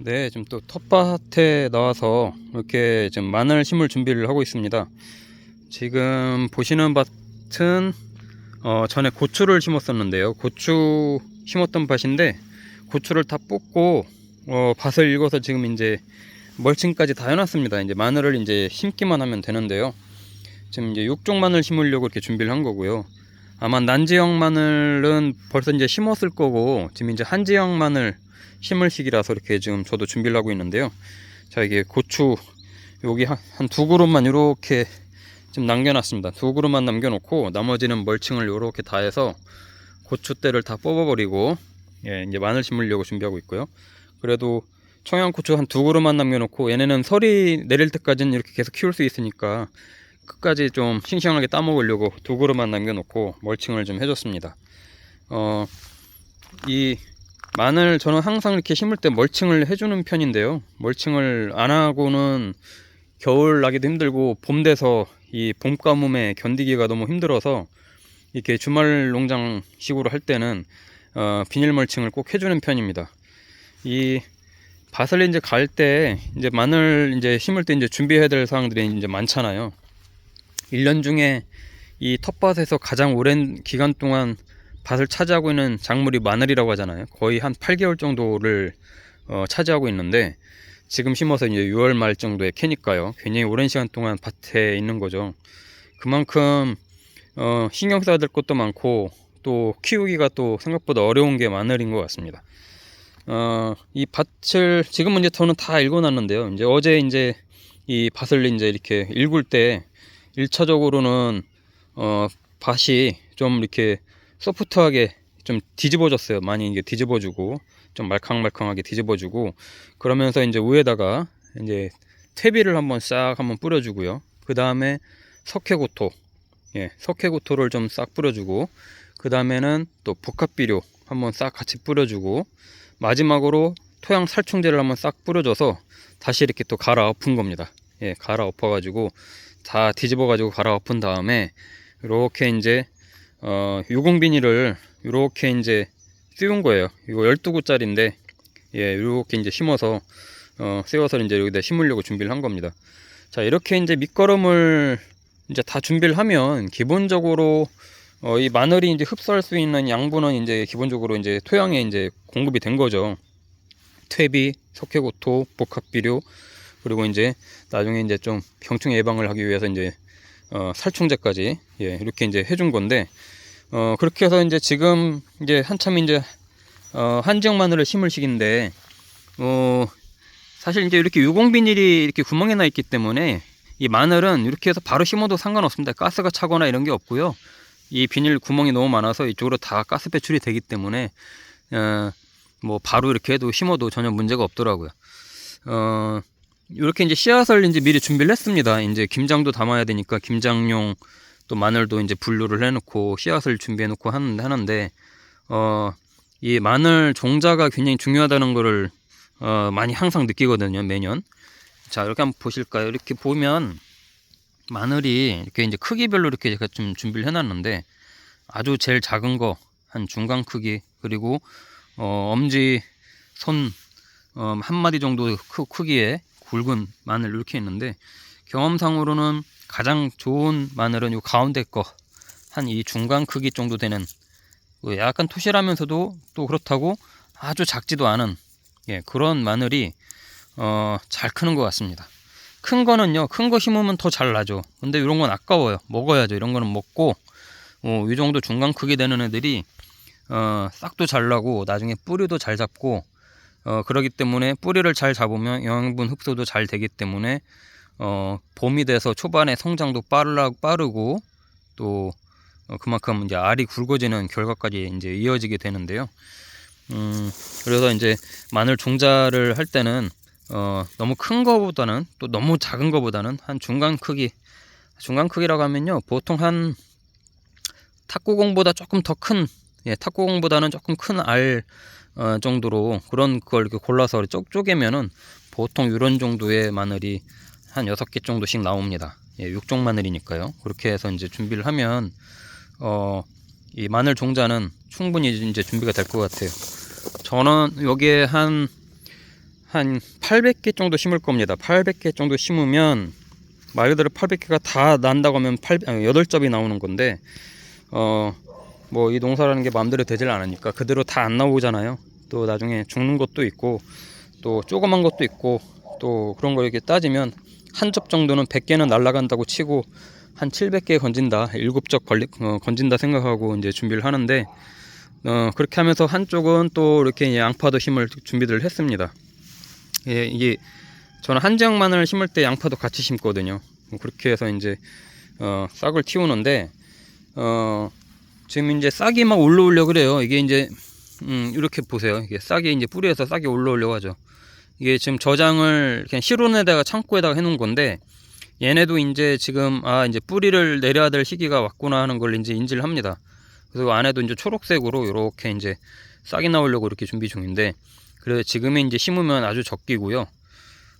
네, 지금 또 텃밭에 나와서 이렇게 지금 마늘 심을 준비를 하고 있습니다. 지금 보시는 밭은 어, 전에 고추를 심었었는데요. 고추 심었던 밭인데 고추를 다 뽑고 어, 밭을 읽어서 지금 이제 멀칭까지 다 해놨습니다. 이제 마늘을 이제 심기만 하면 되는데요. 지금 이제 육종 마늘 심으려고 이렇게 준비를 한 거고요. 아마 난지형 마늘은 벌써 이제 심었을 거고 지금 이제 한지형 마늘 심을 시기라서 이렇게 지금 저도 준비를 하고 있는데요. 자 이게 고추 여기 한 두 그룹만 이렇게 지금 남겨놨습니다. 두 그룹만 남겨놓고 나머지는 멀칭을 이렇게 다 해서 고추대를 다 뽑아버리고 예 이제 마늘 심으려고 준비하고 있고요. 그래도 청양고추 한 두 그루만 남겨놓고 얘네는 설이 내릴 때까지는 이렇게 계속 키울 수 있으니까 끝까지 좀 싱싱하게 따먹으려고 두 그루만 남겨놓고 멀칭을 좀 해줬습니다. 어, 이 마늘 저는 항상 이렇게 심을 때 멀칭을 해주는 편인데요. 멀칭을 안 하고는 겨울 나기도 힘들고 봄 돼서 이 봄 가뭄에 견디기가 너무 힘들어서 이렇게 주말 농장식으로 할 때는 어, 비닐 멀칭을 꼭 해주는 편입니다. 이 밭을 이제 갈 때 이제 마늘 이제 심을 때 이제 준비해야 될 사항들이 이제 많잖아요. 1년 중에 이 텃밭에서 가장 오랜 기간 동안 밭을 차지하고 있는 작물이 마늘이라고 하잖아요. 거의 한 8개월 정도를 어, 차지하고 있는데 지금 심어서 이제 6월 말 정도에 캐니까요. 굉장히 오랜 시간 동안 밭에 있는 거죠. 그만큼 어, 신경 써야 될 것도 많고 또 키우기가 또 생각보다 어려운 게 마늘인 것 같습니다. 어, 이 밭을 지금은 이제 저는 다 읽어놨는데요. 이제 어제 이제 이 밭을 이제 이렇게 읽을 때 1차적으로는 어, 밭이 좀 이렇게 소프트하게 좀 뒤집어졌어요. 많이 이게 뒤집어주고 좀 말캉말캉하게 뒤집어주고 그러면서 이제 위에다가 이제 퇴비를 한번 싹 한번 뿌려주고요. 그 다음에 석회고토, 예, 석회고토를 좀 싹 뿌려주고 그 다음에는 또 복합비료 한번 싹 같이 뿌려주고 마지막으로 토양 살충제를 한번 싹 뿌려줘서 다시 이렇게 또 갈아엎은 겁니다. 예, 갈아엎어가지고 다 뒤집어가지고 갈아엎은 다음에 이렇게 이제 어, 유공 비닐을 이렇게 이제 씌운 거예요. 이거 12구짜리인데 예, 이렇게 이제 심어서 어, 씌워서 이제 여기다 심으려고 준비를 한 겁니다. 자, 이렇게 이제 밑거름을 이제 다 준비를 하면 기본적으로 어, 이 마늘이 이제 흡수할 수 있는 양분은 이제 기본적으로 이제 토양에 이제 공급이 된 거죠. 퇴비, 석회고토, 복합비료, 그리고 이제 나중에 이제 좀 병충해 예방을 하기 위해서 이제 어, 살충제까지 예, 이렇게 이제 해준 건데 어, 그렇게 해서 이제 지금 이제 한참 이제 어, 한지역 마늘을 심을 시기인데 어, 사실 이제 이렇게 유공 비닐이 이렇게 구멍에 나 있기 때문에 이 마늘은 이렇게 해서 바로 심어도 상관없습니다. 가스가 차거나 이런 게 없고요. 이 비닐 구멍이 너무 많아서 이쪽으로 다 가스 배출이 되기 때문에 어, 뭐 바로 이렇게 해도 심어도 전혀 문제가 없더라고요. 어, 이렇게 이제 씨앗을 이제 미리 준비를 했습니다. 이제 김장도 담아야 되니까 김장용 또 마늘도 이제 분류를 해놓고 씨앗을 준비해놓고 하는데 하는데 어, 이 마늘 종자가 굉장히 중요하다는 거를 어, 많이 항상 느끼거든요 매년. 자 이렇게 한번 보실까요? 이렇게 보면 마늘이 이렇게 이제 크기별로 이렇게 제가 좀 준비를 해놨는데 아주 제일 작은 거 한 중간 크기 그리고 어, 엄지 손 어, 한 마디 정도 크, 크기의 굵은 마늘 이렇게 있는데 경험상으로는 가장 좋은 마늘은 이 가운데 거 한 이 중간 크기 정도 되는 그 약간 토실하면서도 또 그렇다고 아주 작지도 않은 예, 그런 마늘이 어, 잘 크는 것 같습니다. 큰 거는요, 큰 거 심으면 더 잘 나죠. 근데 이런 건 아까워요. 먹어야죠. 이런 거는 먹고, 어, 이 정도 중간 크기 되는 애들이, 어, 싹도 잘 나고, 나중에 뿌리도 잘 잡고, 어, 그러기 때문에 뿌리를 잘 잡으면 영양분 흡수도 잘 되기 때문에, 어, 봄이 돼서 초반에 성장도 빠르, 빠르고, 또, 어, 그만큼 이제 알이 굵어지는 결과까지 이제 이어지게 되는데요. 음, 그래서 이제 마늘 종자를 할 때는 어, 너무 큰 거보다는 또 너무 작은 거보다는 한 중간 크기 중간 크기라고 하면요 보통 한 탁구공보다 조금 더큰 예, 탁구공보다는 조금 큰 알 어, 정도로 그런 걸 이렇게 골라서 쪼, 쪼개면은 보통 이런 정도의 마늘이 한 여섯 개 정도씩 나옵니다. 예, 육종 마늘이니까요. 그렇게 해서 이제 준비를 하면 어, 이 마늘 종자는 충분히 이제 준비가 될 것 같아요. 저는 여기에 한 한 800개 정도 심을 겁니다. 800개 정도 심으면 말 그대로 800개가 다 난다고 하면 8, 8접이 나오는 건데 어 뭐 이 농사라는 게 마음대로 되질 않으니까 그대로 다 안 나오잖아요. 또 나중에 죽는 것도 있고 또 조그만 것도 있고 또 그런 걸 이렇게 따지면 한 접 정도는 100개는 날아간다고 치고 한 700개 건진다, 7접 걸리, 어, 건진다 생각하고 이제 준비를 하는데 어, 그렇게 하면서 한쪽은 또 이렇게 양파도 심을 준비를 했습니다. 예, 이게 저는 한 지역 마늘 심을 때 양파도 같이 심거든요. 그렇게 해서 이제 어, 싹을 틔우는데 어, 지금 이제 싹이 막 올라오려 그래요. 이게 이제 음, 이렇게 보세요. 이게 싹이 이제 뿌리에서 싹이 올라오려고 하죠. 이게 지금 저장을 그냥 실온에다가 창고에다가 해놓은 건데 얘네도 이제 지금 아 이제 뿌리를 내려야 될 시기가 왔구나 하는 걸 이제 인지를 합니다. 그리고 안에도 이제 초록색으로 이렇게 이제 싹이 나오려고 이렇게 준비 중인데 그래 지금에 이제 심으면 아주 적기고요.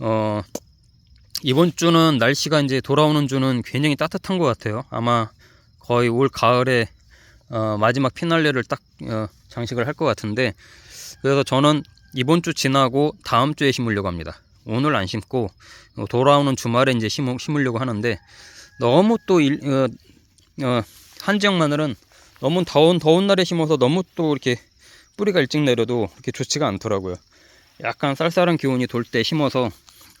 어 이번 주는 날씨가 이제 돌아오는 주는 굉장히 따뜻한 것 같아요. 아마 거의 올 가을에 어, 마지막 피날레를 딱 어, 장식을 할 것 같은데 그래서 저는 이번 주 지나고 다음 주에 심으려고 합니다. 오늘 안 심고 어, 돌아오는 주말에 이제 심으, 심으려고 하는데 너무 또 일, 어, 어, 한지역 마늘은 너무 더운 더운 날에 심어서 너무 또 이렇게 뿌리가 일찍 내려도 그렇게 좋지가 않더라고요. 약간 쌀쌀한 기온이 돌 때 심어서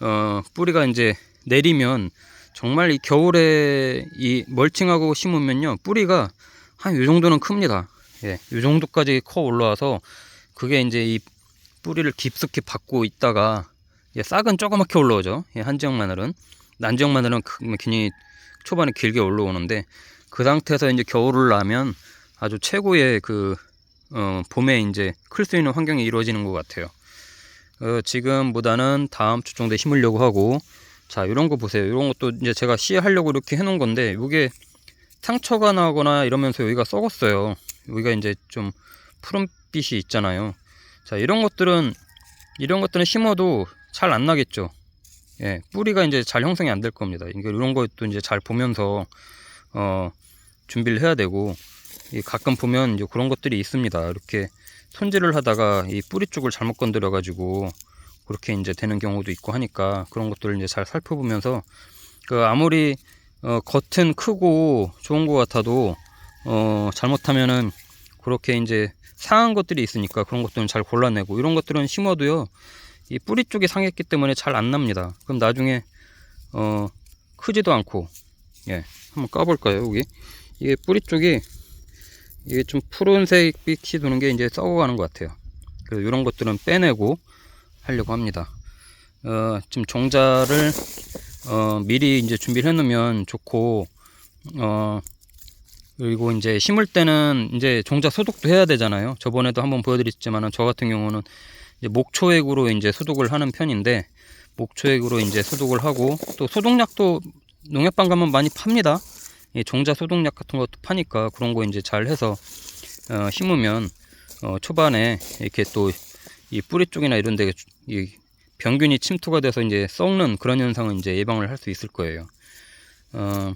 어, 뿌리가 이제 내리면 정말 이 겨울에 이 멀칭하고 심으면요 뿌리가 한요 정도는 큽니다. 예, 요 정도까지 커 올라와서 그게 이제 이 뿌리를 깊숙이 받고 있다가 예, 싹은 조그맣게 올라오죠. 예, 한지역 마늘은 난지역 마늘은 그- 굉장히 초반에 길게 올라오는데 그 상태에서 이제 겨울을 나면 아주 최고의 그 어, 봄에 이제 클 수 있는 환경이 이루어지는 것 같아요. 어, 지금보다는 다음 주 정도에 심으려고 하고 자 이런 거 보세요. 이런 것도 이제 제가 씨하려고 이렇게 해놓은 건데 이게 상처가 나거나 이러면서 여기가 썩었어요. 여기가 이제 좀 푸른빛이 있잖아요. 자 이런 것들은 이런 것들은 심어도 잘 안 나겠죠. 예, 뿌리가 이제 잘 형성이 안 될 겁니다. 이게 이런 것도 이제 잘 보면서 어 준비를 해야 되고 이 가끔 보면 이제 그런 것들이 있습니다. 이렇게 손질을 하다가 이 뿌리 쪽을 잘못 건드려 가지고 그렇게 이제 되는 경우도 있고 하니까 그런 것들을 이제 잘 살펴보면서 그 아무리 어 겉은 크고 좋은 것 같아도 어 잘못하면은 그렇게 이제 상한 것들이 있으니까 그런 것들은 잘 골라내고 이런 것들은 심어도요 이 뿌리 쪽이 상했기 때문에 잘 안 납니다. 그럼 나중에 어 크지도 않고 예 한번 까볼까요 여기 이게 뿌리 쪽이 이게 좀 푸른색 빛이 도는 게 이제 썩어가는 것 같아요. 그래서 이런 것들은 빼내고 하려고 합니다. 어, 지금 종자를 어, 미리 이제 준비를 해놓으면 좋고 어, 그리고 이제 심을 때는 이제 종자 소독도 해야 되잖아요. 저번에도 한번 보여드렸지만은 저 같은 경우는 이제 목초액으로 이제 소독을 하는 편인데 목초액으로 이제 소독을 하고 또 소독약도 농약방 가면 많이 팝니다. 이 종자 소독약 같은 것도 파니까 그런 거 이제 잘 해서 어, 심으면 어, 초반에 이렇게 또 이 뿌리 쪽이나 이런 데 이 병균이 침투가 돼서 이제 썩는 그런 현상은 이제 예방을 할 수 있을 거예요. 어,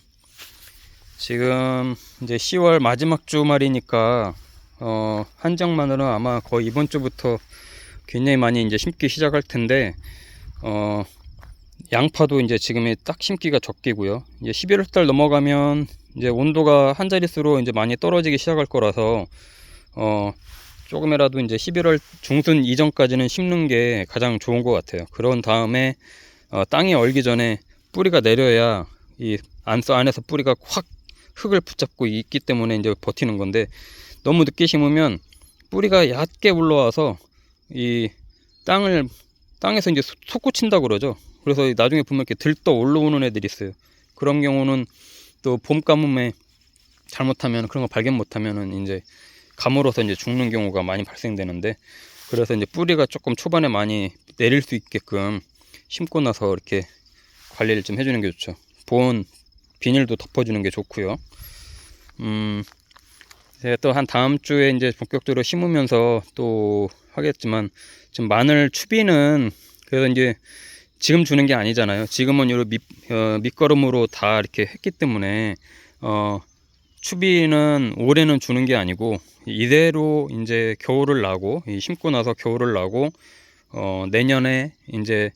지금 이제 10월 마지막 주말이니까 어, 한정 마늘은 아마 거의 이번 주부터 굉장히 많이 이제 심기 시작할 텐데 어, 양파도 이제 지금이 딱 심기가 적기고요. 이제 11월 달 넘어가면 이제 온도가 한 자릿수로 이제 많이 떨어지기 시작할 거라서 어 조금이라도 이제 11월 중순 이전까지는 심는 게 가장 좋은 것 같아요. 그런 다음에 어, 땅이 얼기 전에 뿌리가 내려야 이 안서 안에서 뿌리가 확 흙을 붙잡고 있기 때문에 이제 버티는 건데 너무 늦게 심으면 뿌리가 얕게 올라와서 이 땅을 땅에서 이제 솟- 솟구친다 그러죠. 그래서 나중에 보면 이렇게 들떠 올라오는 애들이 있어요. 그런 경우는 또 봄 가뭄에 잘못하면 그런 거 발견 못하면은 이제 가물어서 이제 죽는 경우가 많이 발생되는데 그래서 이제 뿌리가 조금 초반에 많이 내릴 수 있게끔 심고 나서 이렇게 관리를 좀 해주는 게 좋죠. 보온 비닐도 덮어주는 게 좋고요. 음, 또 한 다음 주에 이제 본격적으로 심으면서 또 하겠지만 지금 마늘 추비는 그래서 이제 지금 주는 게 아니잖아요. 지금은 요 밑, 어, 밑거름으로 다 이렇게 했기 때문에 어, 추비는 올해는 주는 게 아니고 이대로 이제 겨울을 나고 이 심고 나서 겨울을 나고 어, 내년에 이제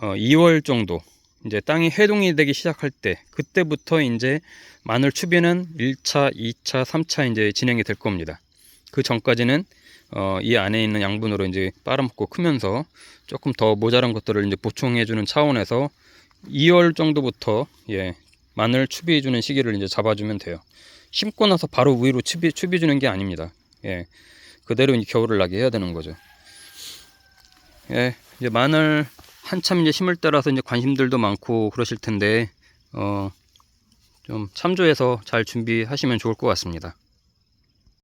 어, 2월 정도 이제 땅이 해동이 되기 시작할 때 그때부터 이제 마늘 추비는 1차, 2차, 3차 이제 진행이 될 겁니다. 그 전까지는 어, 이 안에 있는 양분으로 이제 빨아먹고 크면서 조금 더 모자란 것들을 이제 보충해주는 차원에서 2월 정도부터 예 마늘 추비해주는 시기를 이제 잡아주면 돼요. 심고 나서 바로 위로 추비 추비해주는 게 아닙니다. 예 그대로 이제 겨울을 나게 해야 되는 거죠. 예 이제 마늘 한참 이제 심을 때라서 이제 관심들도 많고 그러실 텐데 어 좀 참조해서 잘 준비하시면 좋을 것 같습니다.